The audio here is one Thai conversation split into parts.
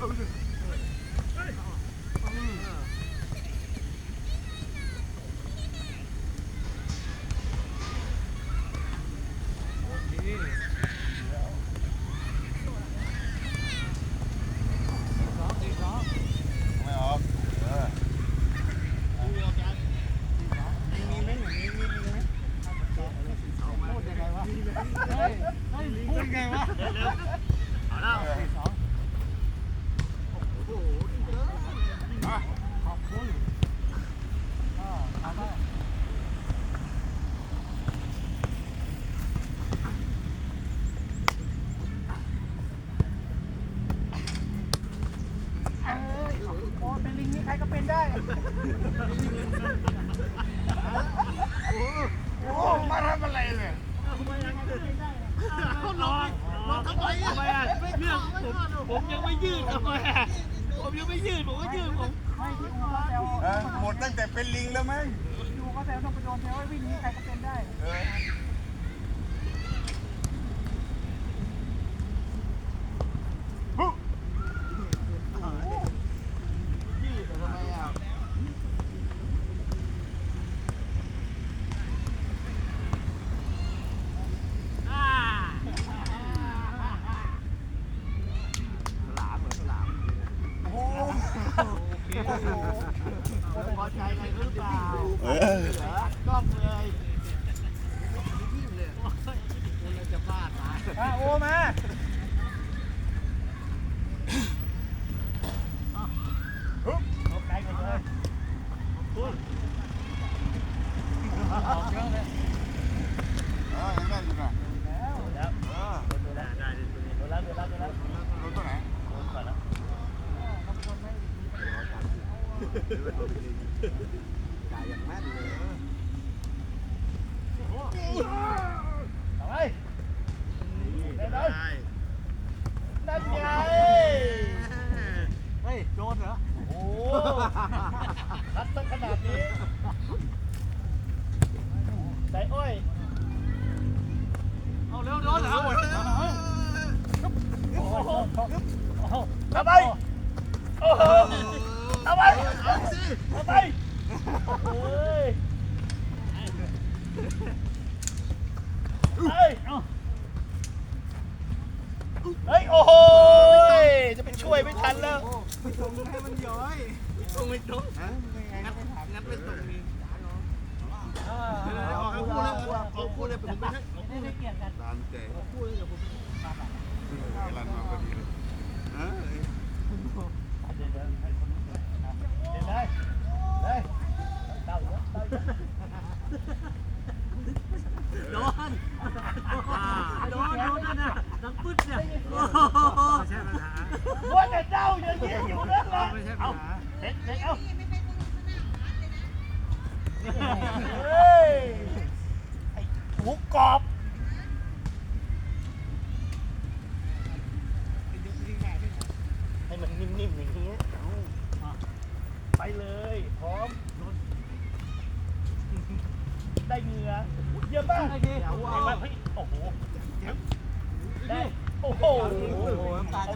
Over. โอ้มาทำอะไรเนี่ยเขาลองลองทำไมอะเรื่องผมผมยังไม่ยืดทำไมอะผมยังไม่ยืดผมก็ยืดผมหมดตั้งแต่เป็นลิงแล้วมั้ดูก็แต่ต้องไปโดนเทลไอ้วิ่งนี้ใคร 看着呗。 ทำไมโอ้โหทำไมทำไมเฮ้ยเฮ้ย โอ้โห จะไปช่วยไม่ทันแล้วตรงให้มันย้อยตรงไม่ตรงงัดไปถามงัดไปตรงนี้ออกคู่เลยออกคู่เลยผมไม่ใช่ออกคู่เลยเกียรติกันร้านเจ๊คู่เลยเดี๋ยวผมร้านมาพอดีเลย đây đây tao tao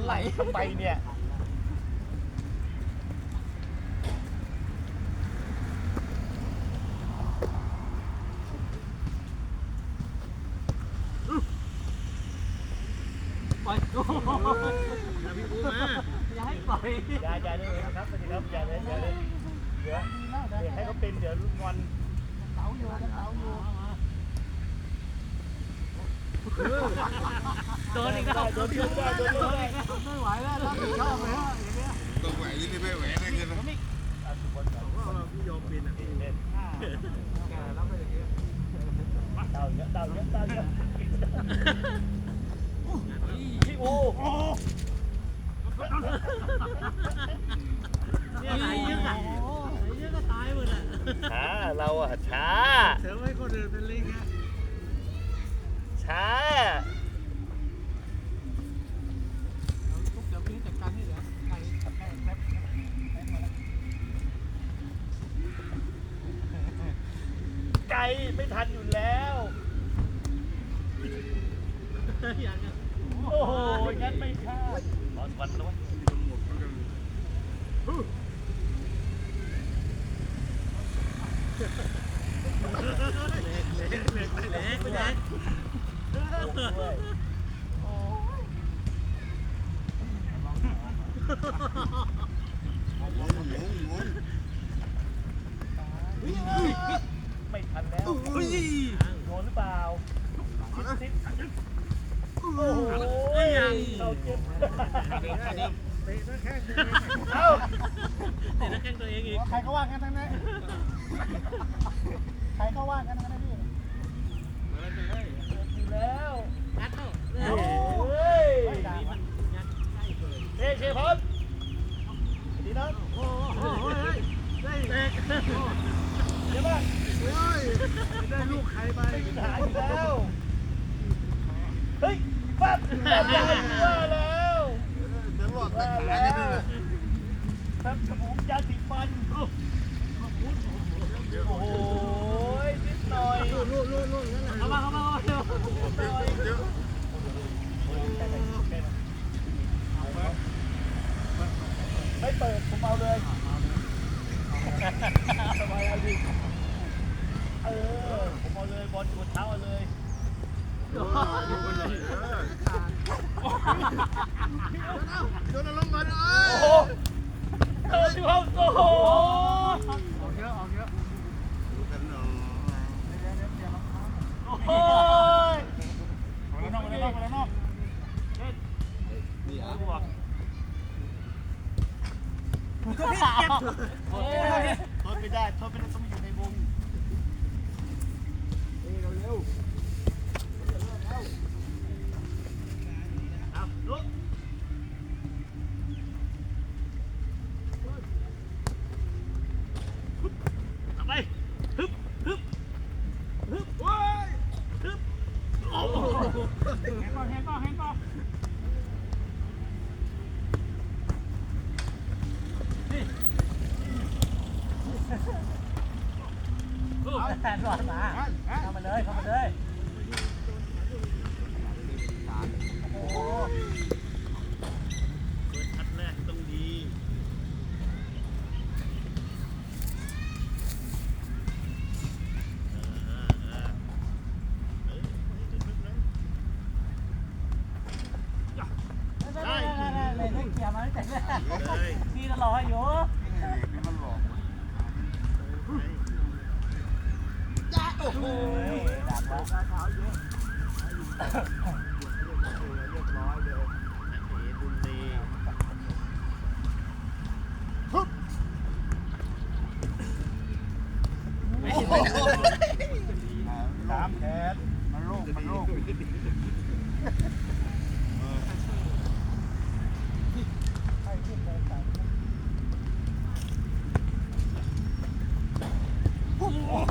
ไะไรไปเนี่ย เต่าเยอะเต่าเยอะเต่าเยอะโอ้โอะอะเยาอะช้าเราอะไม่คนอื่นเป็นลิงอะช้า ว่ากันนะพี่ เปิดผมเอาเลยสบายเอาดิเออผมเอาเลยบอลกดเท้าเอาเลยโดนลงมาเลยโอ้โหเออดูเขาโอ้โห ทดไม่ได้ทดไม่ได้ส ไม่แต่งมีตลอดอยู่โอ้โหดับแล้วเท้าเยอะเรียบร้อยเลยบุญดีสามแขนมันโล่งมันโล่ง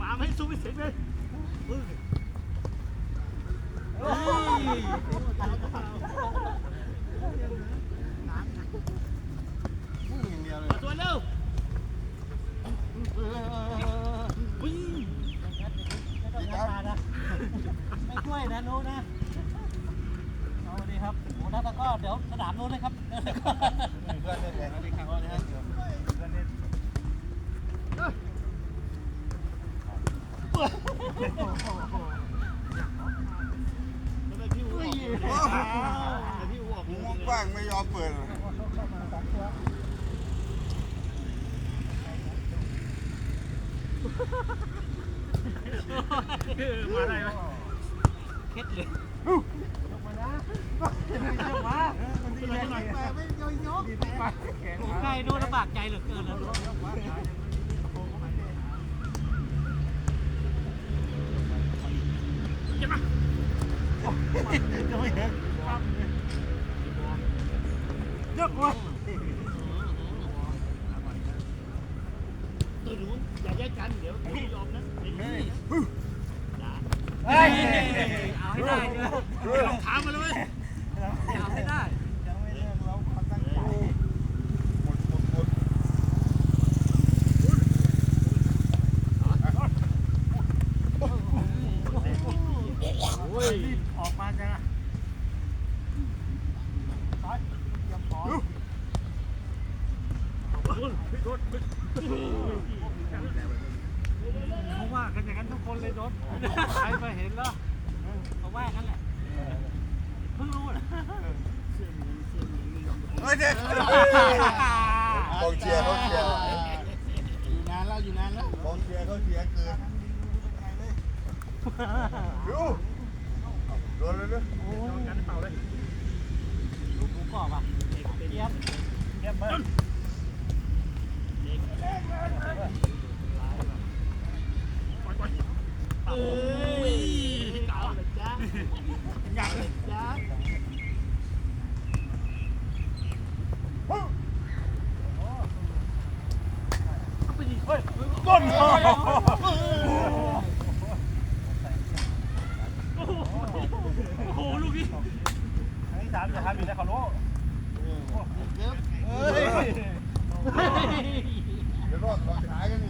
มาไม่สู้ไม่เสร็จเลยตัวเร็ววิ่งไม่ต้องทำมานะไม่ช่วยนะโน้นะเอาดีครับโอ้น่าตะก็เดี๋ยวสนามโน้นเลยครับ มุกบ้างไม่ยอะเปิดมาได้ไหมเคล็ดเลย ยกยกใกล้ดูลำบากใจเหลือเกินแล้วจะไม่เห็นยกวะตัวหนูอย่าแยกกันเดี๋ยวพี่ยอมนะเฮ้ยเฮ้ยเอาให้ได้ด้วยลงขามาเลย เอาให้ได้ ยังไม่เลิกเราความตั้งใจ หมดหมดหมด โอ้ย รีบออกมาจ้ะซ้ายเตรียมพร้อม เขาว่ากันอย่างนั้นทุกคนเลยโดน ใครมาเห็นแล้วเขาว่ากันแหละเพิ่งรู้นะเฮ้ยเด็กกองเชียร์เขาเชียร์อยู่นานแล้วอยู่นานแล้วกองเชียร์เขาเชียร์เกินดูโดนเลยด้วยกันเป่าเลยลูกหมูกรอบอะเจี๊ยบเยี่ยมมากเอ้ยเก่าเลยจ้า อยา กเลยจ้าก้นโอ้โหลูกนี้อันนี้สามจะทำอยู่ในเขาโลเฮ้ยเดี๋ยวรอดขอขายกันอี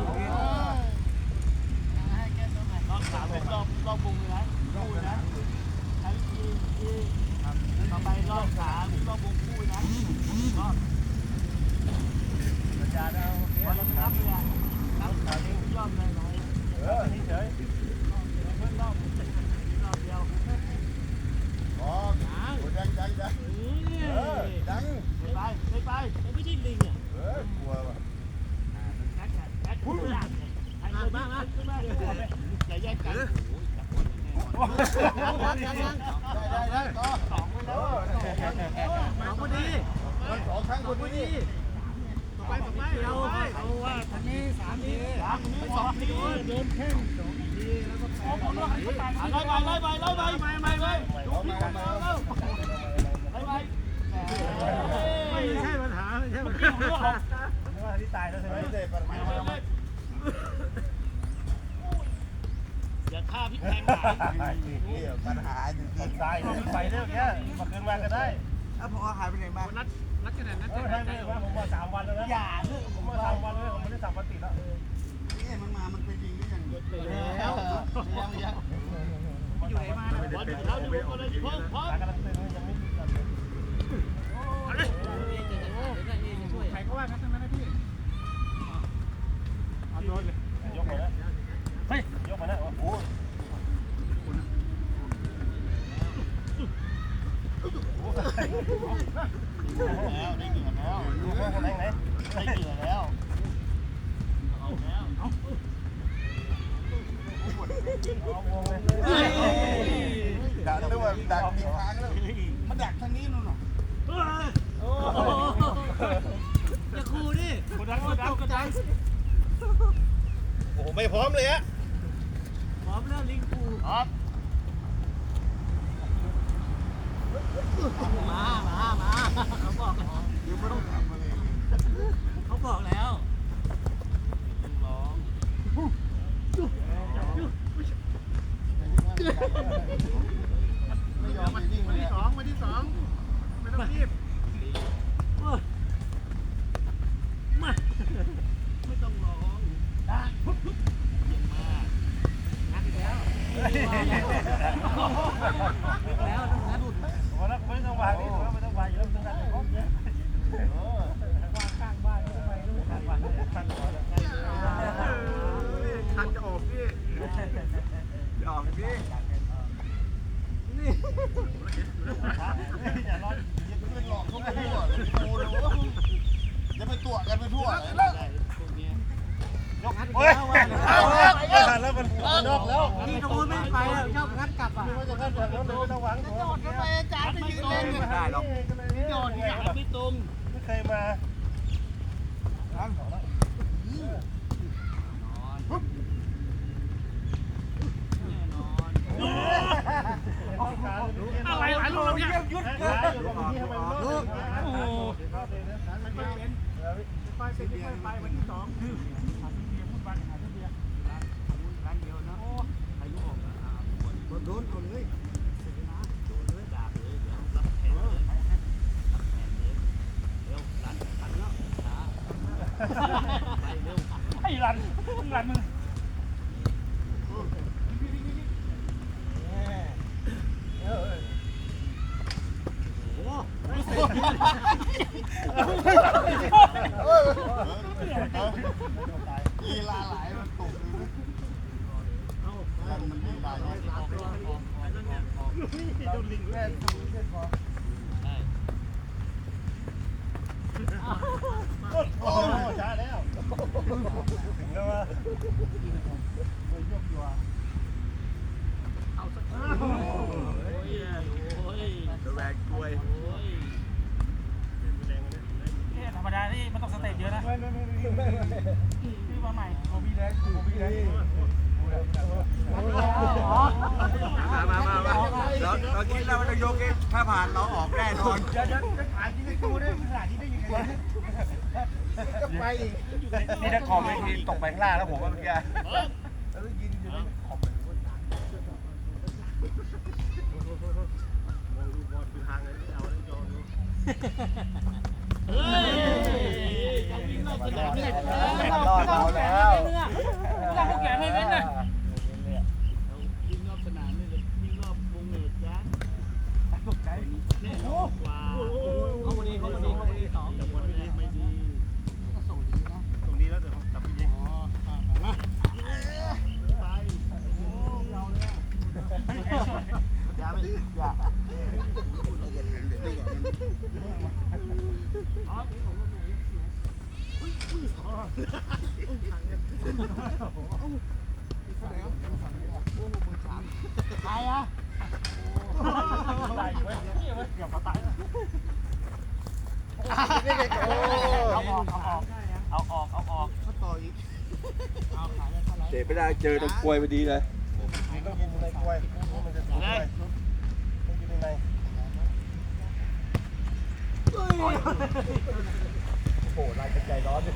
ไม่ใช่ปัญหาไม่ใช่ปัญหาที่ตายแล้วใช่ไหม ไม่ได้ปัญหา อย่าฆ่าพี่แทงหายนี่ปัญหาจริงตายไปเรื่องเนี้ยมาคืนมาก็ได้ๆถ้าพอหายไปไหนมานัดนัดขนาดนั้นเออใช่ไม่ว่าผมว่าสามวันแล้วนะอย่าเผมว่าสามวันแล้วผมไม่ได้สามวันติดแล้วนี่มันมามันไปยิงหรือยังไปแล้วยังยังอยู่ไหนมาบอลเท้าดูก็เลยพร้อมพร้อมยังเตือนยังไม่ติดใครก็ว่ากันทั้งนั้นนะพี่เอาโดนเลยยกมาแล้วเฮ้ยยกมาแล้ว โอ้ แล้วได้เหงื่อแล้วได้เหงื่อแล้วเอาแล้วดักด้วยดักมีทางแล้วมาดักทางนี้นู่นน่ะอย่าคูดิกดดันกดดันกดดันโอ้ไม่พร้อมเลยฮะพร้อมแล้วลิงคูครับ มา มา มา เขาบอกแล้วยังไม่ต้องทำอะไรเขาบอกแล้วร้องไม่ยอมไปนิ่งเลยสองมาที่สองไม่ต้องรีบ นอกแล้วที่ตรงนู้นไม่ไปอะชอบงัดกลับอะว่าจะกันแบบนั้นเลยระวังตัวโดดทำไมอาจารย์ไม่ยืนเล่นไม่ได้หรอกโดดเนี่ยไม่ตรงไม่เคยมาอะไรหลายลูกแล้วเนี่ยยุดเกินลูกโอ้โหไปเป็นไปวันที่สอง โดนคนเลย ไอ้รันรันมึง ลีลาหลายมันตกเลยมันลีลาเยอะโดนลิงแม่ทำเส้นพอโอ้ช้าแล้วถึงแล้ววะไปยกตัว โอ้ยโอ้ย แหวกกล้วย โอ้ยเนี่ยธรรมดานี่มันต้องสเตจเยอะนะคือมาใหม่ โคบี้แดงโคบี้แดง มามามามาเราเราคิดแล้วว่าจะยกเองถ้าผ่านเราออกแน่นอน จะจะจะขายที่ได้กูได้ขนาดที่ได้ยังไงก็ไปอีก นี่ถ้าคอมไม่ ทีตกไปข้างล่างแล้วผมว่าเมื่อกี้แล้วยินอยู่ในขอบเลยทางเฮ้ยจะวิ่งรอบสนามเลยรอดเราแล้วเราแกไม่เว้นนะวิ่งรอบสนามนี่เลยวิ่งรอบวงเน็ตยันตกใจเนี่ยว้าว เขาวันนี้เขาวันนี้เขาวันนี้สอง แต่วันนี้ไม่ดี ก็ส่งดีนะ ตรงนี้แล้วเดี๋ยวกลับไปยิง ไปโอ้เราเนี่ย อย่ายอะเว้ยนี่เว้ยเกือบมาตายแล้วโอ้เอาออกเอาออกเอาออกเอาออกต่ออีกเอาขายได้เท่าไหร่เตะไม่ได้เจอตรงกลวยพอดีเลย นี่ก็ยิงในกล้วยมันจะถูกไปมันอยู่ใน โอ้ลายกระจายร้อนเลย